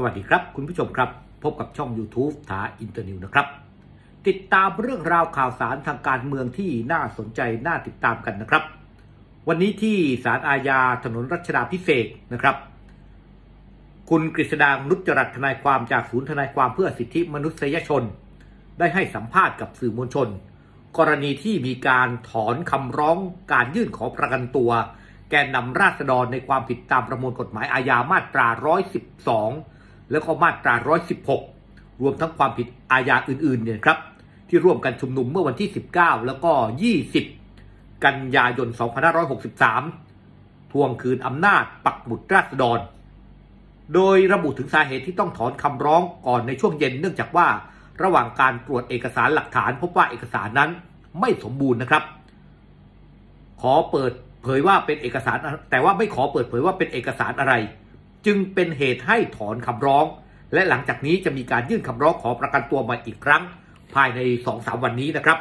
สวัสดีครับ คุณผู้ชมครับ พบกับช่อง YouTube ถาอินเตอร์นิวนะครับ ติดตามเรื่องราวข่าวสารทางการเมืองที่น่าสนใจน่าติดตามกันนะครับ วันนี้ที่ศาลอาญาถนนรัชดาพิเศษนะครับ คุณกฤษดางนุจรัตทนายความจากศูนย์ทนายความเพื่อสิทธิมนุษยชน ได้ให้สัมภาษณ์กับสื่อมวลชน กรณีที่มีการถอนคำร้องการยื่นขอประกันตัว แกนนำราษฎรในความผิดตามประมวลกฎหมายอาญามาตรา 112 แล้วก็มาตรา 116 รวมทั้งความผิดอาญาอื่นๆเนี่ยครับที่ร่วมกันชุมนุมเมื่อวันที่ 19 แล้วก็ 20 กันยายน 2563 ทวงคืนอำนาจปักหมุดราษฎร โดยระบุถึงสาเหตุที่ต้องถอนคำร้องก่อนในช่วงเย็นเนื่องจากว่าระหว่างการตรวจเอกสารหลักฐาน พบว่าเอกสารนั้นไม่สมบูรณ์นะครับ ขอเปิดเผยว่าเป็นเอกสารแต่ว่าไม่ขอเปิดเผยว่าเป็นเอกสารอะไร จึงเป็นเหตุให้ถอนคำร้อง และหลังจากนี้จะมีการยื่นคำร้องขอประกันตัวมาอีกครั้ง ภายใน2องสาวันนี้นะครับ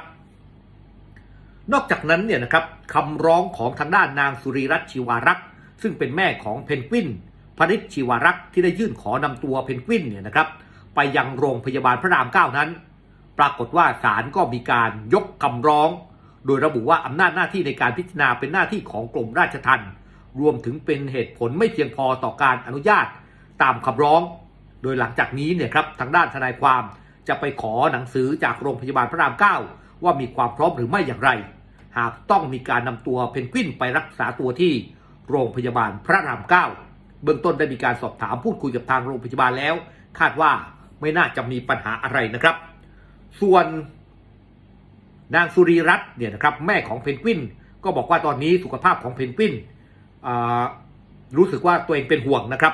นอกจากนั้นเนี่ยนะครับคำร้องของทางด้านนางสุริรัตน์ชีวารักษ์ซึ่งเป็นแม่ของเพนกวินพริชชีวารักษ์ที่ได้ยื่นขอนำตัวเพนกวินเนี่ยนะครับไปยังโรงพยาบาลพระรามเก้านั้น ปรากฏว่าศาลก็มีการยกคำร้อง โดยระบุว่าอำนาจหน้าที่ในการพิจารณาเป็นหน้าที่ของกรมราชทัณฑ์ รวมถึงเป็นเหตุผลไม่เพียงพอต่อการอนุญาตตามคำร้อง โดยหลังจากนี้เนี่ยครับทางด้านทนายความจะไปขอหนังสือจากโรงพยาบาลพระรามเก้าว่ามีความพร้อมหรือไม่อย่างไร หากต้องมีการนำตัวเพนกวินไปรักษาตัวที่โรงพยาบาลพระรามเก้าเบื้องต้นได้มีการสอบถามพูดคุยกับทางโรงพยาบาลแล้ว คาดว่าไม่น่าจะมีปัญหาอะไรนะครับ ส่วนนางสุรีรัตน์เนี่ยนะครับแม่ของเพนกวินก็บอกว่าตอนนี้สุขภาพของเพนกวิน รู้สึกว่าตัวเองเป็นห่วงนะครับ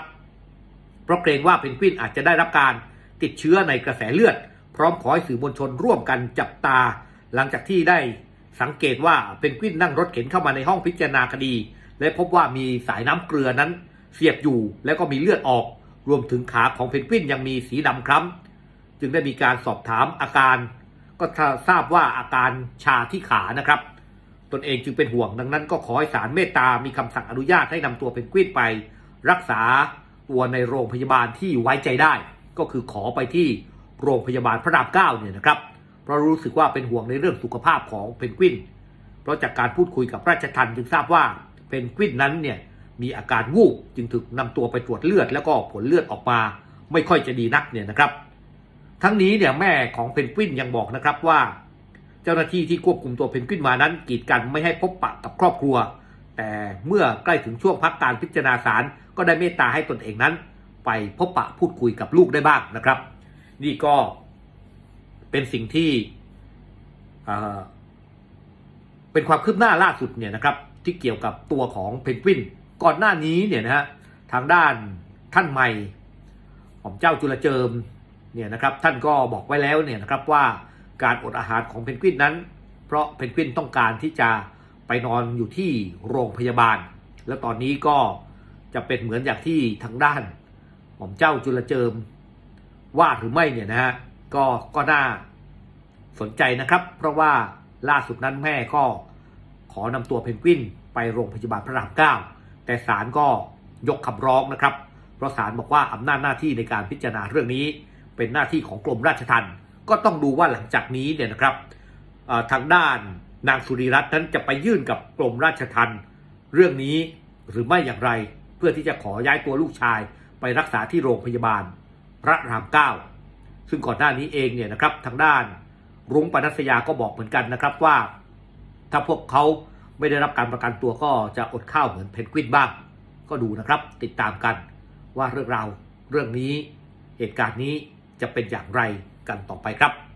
เพราะเกรงว่าเพนกวินอาจจะได้รับการติดเชื้อในกระแสเลือด พร้อมขอให้สื่อมวลชนร่วมกันจับตา หลังจากที่ได้สังเกตว่าเพนกวินนั่งรถเข็นเข้ามาในห้องพิจารณาคดี และพบว่ามีสายน้ำเกลือนั้นเสียบอยู่แล้วก็มีเลือดออก รวมถึงขาของเพนกวินยังมีสีดำคล้ำจึงได้มีการสอบถามอาการ ก็ทราบว่าอาการชาที่ขานะครับ ตนเองจึงเป็นห่วงดังนั้นก็ขอให้ศาลเมตตามีคำสั่งอนุญาตให้นำตัวเพนกวินไป รักษาตัวในโรงพยาบาลที่ไว้ใจได้ ก็คือขอไปที่โรงพยาบาลพระรามเก้าเนี่ยนะครับเพราะรู้สึกว่าเป็นห่วงในเรื่องสุขภาพของเพนกวิน เพราะจากการพูดคุยกับราชทันจึงทราบว่าเพนกวินนั้นเนี่ยมีอาการวูบจึงถูกนำตัวไปตรวจเลือดแล้วก็ผลเลือดออกมา ไม่ค่อยจะดีนักเนี่ยนะครับ ทั้งนี้เนี่ยแม่ของเพนกวินยังบอกนะครับว่า เจ้าหน้าที่ที่ควบคุมตัวเพนกวินมานั้นกีดกันไม่ให้พบปะกับครอบครัว แต่เมื่อใกล้ถึงช่วงพักการพิจารณาศาลก็ได้เมตตาให้ตนเองนั้น ไปพบปะพูดคุยกับลูกได้บ้างนะครับ นี่ก็เป็นสิ่งที่เป็นความคืบหน้าล่าสุดเนี่ยนะครับ ที่เกี่ยวกับตัวของเพนกวิน ก่อนหน้านี้เนี่ยนะฮะทางด้านท่านใหม่ของเจ้าจุลเจิมเนี่ยนะครับ ท่านก็บอกไว้แล้วเนี่ยนะครับว่า การอดอาหารของเพนกวินนั้น เพราะเพนกวินต้องการที่จะไปนอนอยู่ที่โรงพยาบาล แล้วตอนนี้ก็จะเป็นเหมือนอย่างที่ทางด้านของเจ้าจุลเจิมว่าหรือไม่เนี่ยนะฮะก็ก็น่าสนใจนะครับ เพราะว่าล่าสุดนั้นแม่ก็ขอนำตัวเพนกวินไปโรงพยาบาลพระรามเก้าแต่ศาลก็ยกคำร้องนะครับ เพราะศาลบอกว่าอำนาจหน้าที่ในการพิจารณาเรื่องนี้ เป็นหน้าที่ของกรมราชทัณฑ์ ก็ต้องดูว่าหลังจากนี้เนี่ยนะครับทางด้านนางสุริรัตน์นั้นจะไปยื่นกับกรมราชทัณฑ์เรื่องนี้หรือไม่อย่างไร เพื่อที่จะขอย้ายตัวลูกชายไปรักษาที่โรงพยาบาลพระรามเก้าซึ่งก่อนหน้านี้เองเนี่ยนะครับทางด้านรุ้งปนัสยาก็บอกเหมือนกันนะครับว่า ถ้าพวกเขาไม่ได้รับการประกันตัวก็จะอดข้าวเหมือนเพนกวินบ้าง ก็ดูนะครับติดตามกันว่าเรื่องราวเรื่องนี้เหตุการณ์นี้จะเป็นอย่างไร กันต่อไปครับ